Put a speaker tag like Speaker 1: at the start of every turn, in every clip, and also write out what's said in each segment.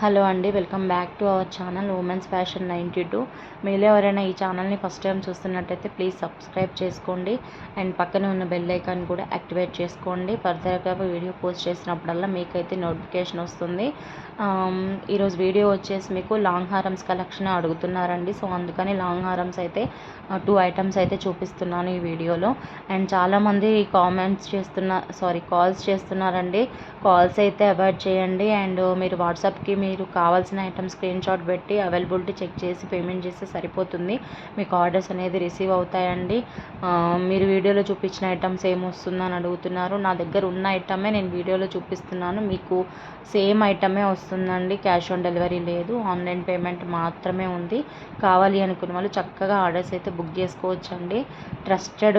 Speaker 1: Hello అండి welcome back to our channel women's fashion ninety two. మీరు ఎవరైనా ఈ ఛానల్ని ఫస్ట్ టైం చూస్తున్నట్టయితే ప్లీజ్ సబ్స్క్రైబ్ చేసుకోండి. అండ్ పక్కనే ఉన్న బెల్ ఐకాన్ కూడా యాక్టివేట్ చేసుకోండి. ఫర్దర్గా వీడియో పోస్ట్ చేసినప్పుడల్లా మీకైతే నోటిఫికేషన్ వస్తుంది. ఈరోజు వీడియో వచ్చేసి మీకు లాంగ్ హారమ్స్ కలెక్షన్ అడుగుతున్నారండి. సో అందుకని లాంగ్ హారమ్స్ అయితే టూ ఐటమ్స్ అయితే చూపిస్తున్నాను ఈ వీడియోలో. అండ్ చాలామంది కామెంట్స్ చేస్తున్న సారీ కాల్స్ చేస్తున్నారండి. కాల్స్ అయితే అవాయిడ్ చేయండి. అండ్ మీరు వాట్సాప్కి మీరు కావాల్సిన ఐటమ్ స్క్రీన్ షాట్ పెట్టి అవైలబిలిటీ చెక్ చేసి పేమెంట్ చేస్తే సరిపోతుంది. మీకు ఆర్డర్స్ అనేది రిసీవ్ అవుతాయండి. మీరు వీడియోలో చూపించిన ఐటమ్స్ ఏమొస్తుందని అడుగుతున్నారు. నా దగ్గర ఉన్న ఐటమే నేను వీడియోలో చూపిస్తున్నాను. మీకు సేమ్ ఐటమే వస్తుందండి. క్యాష్ ఆన్ డెలివరీ లేదు. ఆన్లైన్ పేమెంట్ మాత్రమే ఉంది. కావాలి అనుకున్న వాళ్ళు చక్కగా ఆర్డర్స్ అయితే బుక్ చేసుకోవచ్చండి. ట్రస్టెడ్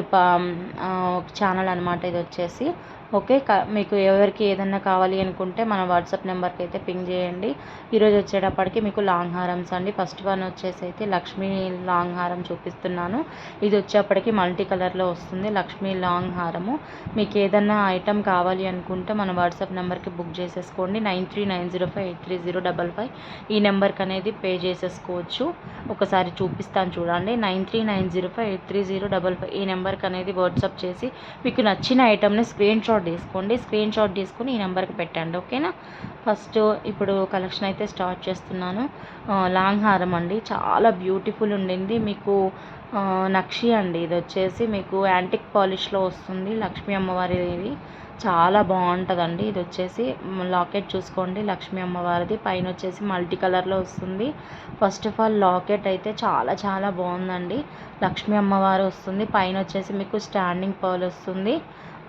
Speaker 1: ఛానల్ అనమాట ఇది వచ్చేసి. ఓకే క- మీకు ఎవరికి ఏదన్నా కావాలి అనుకుంటే మన వాట్సాప్ నెంబర్కి అయితే పింగ్ చేయండి. ఈరోజు వచ్చేటప్పటికి మీకు లాంగ్ హారమ్స్ అండి. ఫస్ట్ వన్ వచ్చేసి అయితే లక్ష్మీ లాంగ్ హారం చూపిస్తున్నాను. ఇది వచ్చేప్పటికి మల్టీ కలర్లో వస్తుంది. లక్ష్మీ లాంగ్ హారము మీకు ఏదన్నా ఐటమ్ కావాలి అనుకుంటే మన వాట్సాప్ నెంబర్కి బుక్ చేసేసుకోండి. Nine three nine zero five eight three zero double five. ఈ నెంబర్కి అనేది పే చేసేసుకోవచ్చు. ఒకసారి చూపిస్తాను చూడండి. Nine three nine zero five eight three zero double five. ఈ నెంబర్కి అనేది వాట్సాప్ చేసి మీకు నచ్చిన ఐటమ్ని స్క్రీన్ షాట్ తీసుకోండి. స్క్రీన్ షాట్ తీసుకుని ఈ నెంబర్కి పెట్టండి ఓకేనా ఫస్ట్ ఇప్పుడు కలెక్షన్ అయితే స్టార్ట్ చేస్తున్నాను. లాంగ్ హారం అండి. చాలా బ్యూటిఫుల్ ఉండింది. మీకు నక్షి అండి. ఇది వచ్చేసి మీకు యాంటిక్ పాలిష్లో వస్తుంది. లక్ష్మీ అమ్మవారిది. చాలా బాగుంటుందండి. ఇది వచ్చేసి లాకెట్ చూసుకోండి. లక్ష్మీ అమ్మవారిది. పైన వచ్చేసి మల్టీ కలర్లో వస్తుంది. ఫస్ట్ ఆఫ్ ఆల్ లాకెట్ అయితే చాలా చాలా బాగుందండి. లక్ష్మీ అమ్మవారు వస్తుంది. పైన వచ్చేసి మీకు స్టాండింగ్ పర్ల్ వస్తుంది.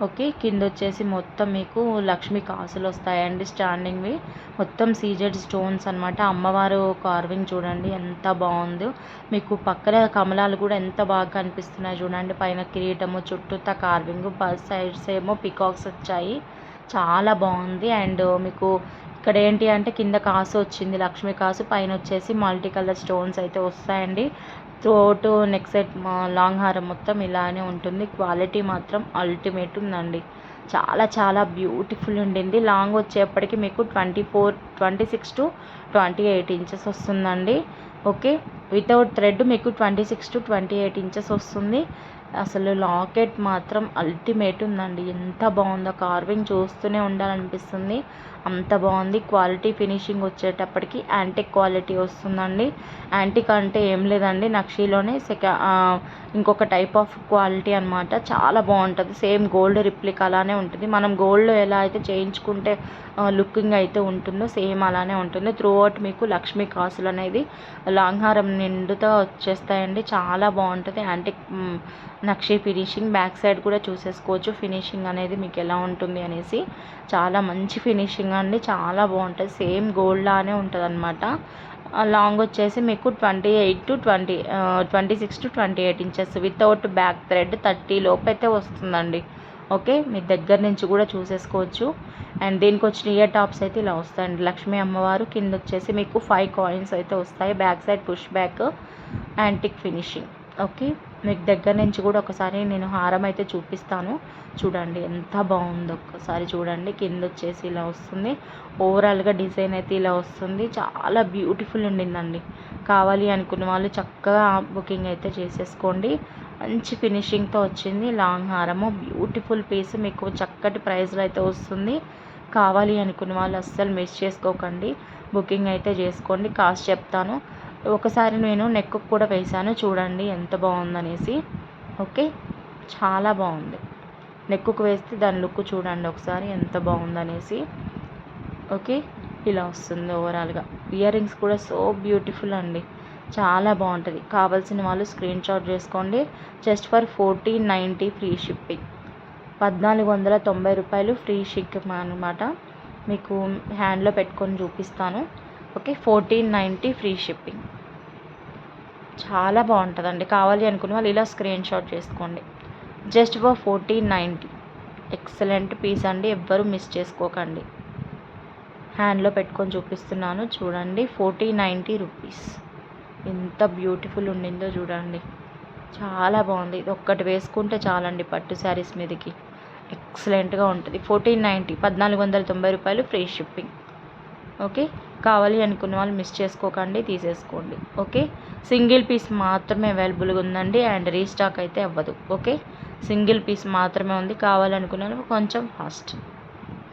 Speaker 1: ఓకే కింద వచ్చేసి మొత్తం మీకు లక్ష్మీ కాసులు వస్తాయండి స్టాండింగ్వి మొత్తం సీజెడ్ స్టోన్స్ అనమాట అమ్మవారు కార్వింగ్ చూడండి ఎంత బాగుందో మీకు పక్కన కమలాలు కూడా ఎంత బాగా కనిపిస్తున్నాయి చూడండి. పైన కిరీటము చుట్టూతా కార్వింగ్ సైడ్స్ ఏమో పికాక్స్ వచ్చాయి. చాలా బాగుంది అండ్ మీకు ఇక్కడ ఏంటి అంటే కింద కాసు వచ్చింది లక్ష్మీ కాసు. పైన వచ్చేసి మల్టీ కలర్ స్టోన్స్ అయితే వస్తాయండి. త్రోట్ నెక్ సెట్ లాంగ్ హారం మొత్తం ఇలానే ఉంటుంది. క్వాలిటీ మాత్రం అల్టిమేట్ ఉందండి చాలా చాలా బ్యూటిఫుల్ ఉండింది. లాంగ్ వచ్చేప్పటికి మీకు twenty four twenty six to twenty eight inches వస్తుందండి. ఓకే. వితౌట్ థ్రెడ్ మీకు twenty six to twenty eight inches వస్తుంది. అసలు లాకెట్ మాత్రం అల్టిమేట్ ఉందండి. ఎంత బాగుందో కార్వింగ్ చూస్తూనే ఉండాలనిపిస్తుంది. అంత బాగుంది. క్వాలిటీ ఫినిషింగ్ వచ్చేటప్పటికి యాంటిక్ క్వాలిటీ వస్తుందండి. యాంటిక్ అంటే ఏం లేదండి. నక్షీలోనే సెక ఇంకొక టైప్ ఆఫ్ క్వాలిటీ అనమాట చాలా బాగుంటుంది. సేమ్ గోల్డ్ రిప్లిక్ అలానే ఉంటుంది. మనం గోల్డ్ ఎలా అయితే చేయించుకుంటే లుకింగ్ అయితే ఉంటుందో సేమ్ అలానే ఉంటుంది. త్రూ అవుట్ మీకు లక్ష్మీ కాసులు అనేది లాంగ్ హారం నిండుతో వచ్చేస్తాయండి. చాలా బాగుంటుంది. యాంటిక్ నక్షి ఫినిషింగ్ బ్యాక్ సైడ్ కూడా చూసేసుకోవచ్చు. ఫినిషింగ్ అనేది మీకు ఎలా ఉంటుంది అనేసి చాలా మంచి ఫినిషింగ్ అండి. చాలా బాగుంటుంది. సేమ్ గోల్డ్ లానే ఉంటుంది అనమాట లాంగ్ వచ్చేసి మీకు twenty eight to twenty twenty six to twenty eight inches without back thread thirty లోపు అయితే వస్తుందండి. ఓకే? మీ దగ్గర నుంచి కూడా చూసేసుకోవచ్చు. అండ్ దీనికి వచ్చిన ఇయర్ టాప్స్ అయితే ఇలా వస్తాయండి. లక్ష్మీ అమ్మవారు కింద వచ్చేసి మీకు ఫైవ్ కాయిన్స్ అయితే వస్తాయి. Back side push back antique finishing. Okay? మీకు దగ్గర నుంచి కూడా ఒకసారి నేను హారం అయితే చూపిస్తాను. చూడండి ఎంత బాగుందో ఒక్కసారి చూడండి. కింద వచ్చేసి ఇలా వస్తుంది. ఓవరాల్గా డిజైన్ అయితే ఇలా వస్తుంది. చాలా బ్యూటిఫుల్ ఉండిందండి. కావాలి అనుకున్న వాళ్ళు చక్కగా బుకింగ్ అయితే చేసేసుకోండి. మంచి ఫినిషింగ్తో వచ్చింది. లాంగ్ హారము. బ్యూటిఫుల్ పీస్ మీకు చక్కటి ప్రైస్లో అయితే వస్తుంది. కావాలి అనుకున్న వాళ్ళు అస్సలు మిస్ చేసుకోకండి. బుకింగ్ అయితే చేసుకోండి. కాస్ట్ చెప్తాను. ఒకసారి నేను నెక్ కూడా వేశాను. చూడండి ఎంత బాగుందనేసి. ఓకే? చాలా బాగుంది. నెక్కుకు వేస్తే దాని లుక్ చూడండి ఒకసారి ఎంత బాగుందనేసి. ఓకే? ఇలా వస్తుంది ఓవరాల్గా ఇయర్ రింగ్స్ కూడా సో బ్యూటిఫుల్ అండి. చాలా బాగుంటుంది. కావాల్సిన వాళ్ళు స్క్రీన్ షాట్ చేసుకోండి. Just for fourteen ninety free shipping పద్నాలుగు వందల తొంభై రూపాయలు ఫ్రీ షిప్పింగ్ అనమాట మీకు హ్యాండ్లో పెట్టుకొని చూపిస్తాను. Okay? Fourteen ninety free shipping చాలా బాగుంటుందండి. కావాలి అనుకున్న వాళ్ళు ఇలా స్క్రీన్ షాట్ చేసుకోండి. Just for fourteen ninety excellent piece అండి. ఎవ్వరూ మిస్ చేసుకోకండి. హ్యాండ్లో పెట్టుకొని చూపిస్తున్నాను. చూడండి ఫోర్టీన్ నైంటీ రూపీస్ ఎంత బ్యూటిఫుల్ ఉండిందో చూడండి. చాలా బాగుంది. ఇది ఒక్కటి వేసుకుంటే చాలండి పట్టు శారీస్ మీదకి. ఎక్సలెంట్గా ఉంటుంది. ఫోర్టీన్ నైంటీ పద్నాలుగు వందల తొంభై రూపాయలు ఫ్రీ షిప్పింగ్ ఓకే? కావాలి అనుకున్న వాళ్ళు మిస్ చేసుకోకండి తీసేసుకోండి. ఓకే? సింగిల్ పీస్ మాత్రమే అవైలబుల్గా ఉందండి అండ్ రీస్టాక్ అయితే అవ్వదు. ఓకే? సింగిల్ పీస్ మాత్రమే ఉంది. కావాలనుకున్న కొంచెం ఫాస్ట్.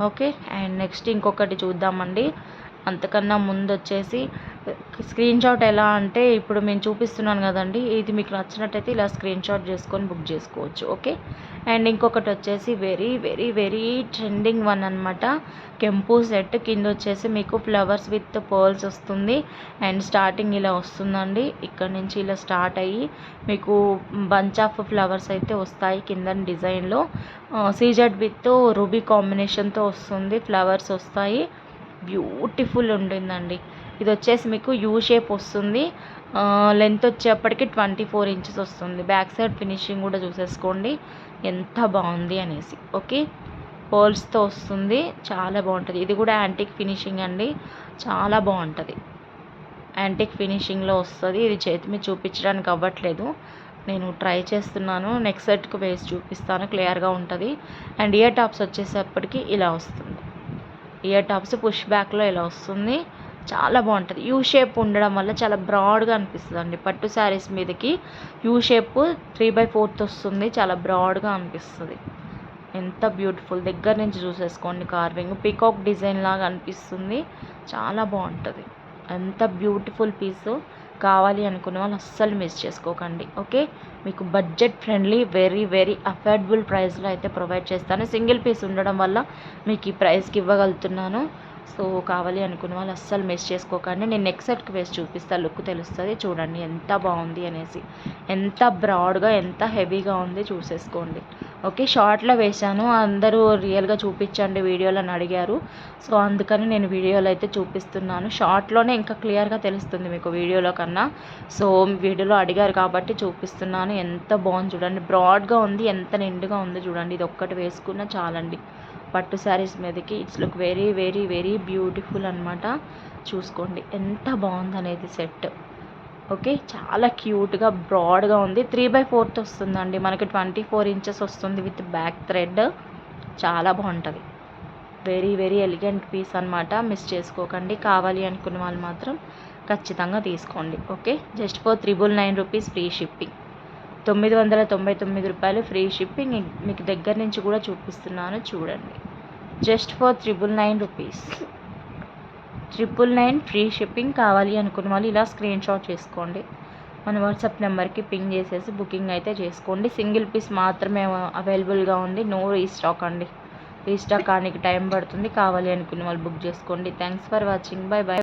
Speaker 1: ఓకే? అండ్ నెక్స్ట్ ఇంకొకటి చూద్దామండి. అంతకన్నా ముందు వచ్చేసి స్క్రీన్ షాట్ ఎలా అంటే ఇప్పుడు నేను చూపిస్తున్నాను కదండి ఇది మీకు నచ్చినట్టయితే ఇలా స్క్రీన్ షాట్ చేసుకొని బుక్ చేసుకోవచ్చు ఓకే? అండ్ ఇంకొకటి వచ్చేసి very very very trending one అనమాట కెంపు సెట్ కింద వచ్చేసి మీకు ఫ్లవర్స్ విత్ పర్ల్స్ వస్తుంది. అండ్ స్టార్టింగ్ ఇలా వస్తుందండి ఇక్కడ నుంచి ఇలా స్టార్ట్ అయ్యి మీకు బంచ్ ఆఫ్ ఫ్లవర్స్ అయితే వస్తాయి కింద డిజైన్లో. సీజెడ్ విత్ రూబీ కాంబినేషన్తో వస్తుంది ఫ్లవర్స్ వస్తాయి. బ్యూటిఫుల్ ఉంటుందండి. ఇది వచ్చేసి మీకు యూ షేప్ వస్తుంది. లెంత్ వచ్చేప్పటికి ట్వంటీ ఫోర్ ఇంచెస్ వస్తుంది. బ్యాక్ సైడ్ ఫినిషింగ్ కూడా చూసేసుకోండి. ఎంత బాగుంది అనేసి ఓకే? పర్ల్స్తో వస్తుంది. చాలా బాగుంటుంది. ఇది కూడా యాంటిక్ ఫినిషింగ్ అండి. చాలా బాగుంటుంది. యాంటిక్ ఫినిషింగ్లో వస్తుంది. ఇది చేతి మీద చూపించడానికి అవ్వట్లేదు. నేను ట్రై చేస్తున్నాను. నెక్స్ట్ సెట్కి వేసి చూపిస్తాను. క్లియర్గా ఉంటుంది. అండ్ ఇయర్ టాప్స్ వచ్చేసప్పటికి ఇలా వస్తుంది. ఇయర్ టాప్స్ పుష్ బ్యాక్లో ఇలా వస్తుంది. చాలా బాగుంటుంది. యూ షేప్ ఉండడం వల్ల చాలా బ్రాడ్గా అనిపిస్తుంది అండి పట్టు శారీస్ మీదకి U shape three by fourth వస్తుంది. చాలా బ్రాడ్గా అనిపిస్తుంది. ఎంత బ్యూటిఫుల్. దగ్గర నుంచి చూసేసుకోండి కార్వింగ్. పీకాక్ డిజైన్ లాగా అనిపిస్తుంది. చాలా బాగుంటుంది. ఎంత బ్యూటిఫుల్ పీసు. కావాలి అనుకునే వాళ్ళు అస్సలు మిస్ చేసుకోకండి ఓకే మీకు budget friendly very very affordable ప్రైస్లో అయితే ప్రొవైడ్ చేస్తాను. సింగిల్ పీస్ ఉండడం వల్ల మీకు ఈ ప్రైస్కి ఇవ్వగలుగుతున్నాను. సో కావాలి అనుకున్న వాళ్ళు అస్సలు మిస్ చేసుకోకండి. నేను నెక్స్ట్ సెట్కి వేసి చూపిస్తా లుక్ తెలుస్తుంది. చూడండి ఎంత బాగుంది అనేసి. ఎంత బ్రాడ్గా ఎంత హెవీగా ఉంది చూసేసుకోండి. ఓకే షార్ట్లో వేశాను. అందరూ రియల్గా చూపించండి వీడియోలో అని అడిగారు. సో అందుకని నేను వీడియోలో అయితే చూపిస్తున్నాను. షార్ట్లోనే ఇంకా క్లియర్గా తెలుస్తుంది మీకు వీడియోలో కన్నా. సో వీడియోలో అడిగారు కాబట్టి చూపిస్తున్నాను. ఎంత బాగుంది చూడండి. బ్రాడ్గా ఉంది ఎంత నిండుగా ఉంది చూడండి. ఇది ఒక్కటి వేసుకున్నా చాలండి. పట్టు శారీస్ మీదకి. It's look very very very beautiful అనమాట చూసుకోండి. ఎంత బాగుంది అనేది సెట్. ఓకే చాలా క్యూట్గా బ్రాడ్గా ఉంది. త్రీ బై ఫోర్త్ వస్తుందండి. మనకి ట్వంటీ ఫోర్ ఇంచెస్ వస్తుంది విత్ బ్యాక్ థ్రెడ్. చాలా బాగుంటుంది. వెరీ వెరీ ఎలిగెంట్ పీస్ అనమాట మిస్ చేసుకోకండి. కావాలి అనుకున్న వాళ్ళు మాత్రం ఖచ్చితంగా తీసుకోండి. Okay just for triple nine rupees free shipping. తొమ్మిది వందల తొంభై తొమ్మిది రూపాయలు ఫ్రీ షిప్పింగ్. మీకు దగ్గర నుంచి కూడా చూపిస్తున్నాను. చూడండి. Just for triple nine rupees. Triple nine free shipping కావాలి అనుకున్న వాళ్ళు ఇలా స్క్రీన్ షాట్ చేసుకోండి. మన వాట్సాప్ నెంబర్కి పింగ్ చేసేసి బుకింగ్ అయితే చేసుకోండి. సింగిల్ పీస్ మాత్రమే అవైలబుల్గా ఉంది. నో రీస్టాక్ అండి. రీస్టాక్ కానీ టైం పడుతుంది. కావాలి అనుకున్న వాళ్ళు బుక్ చేసుకోండి. Thanks for watching bye bye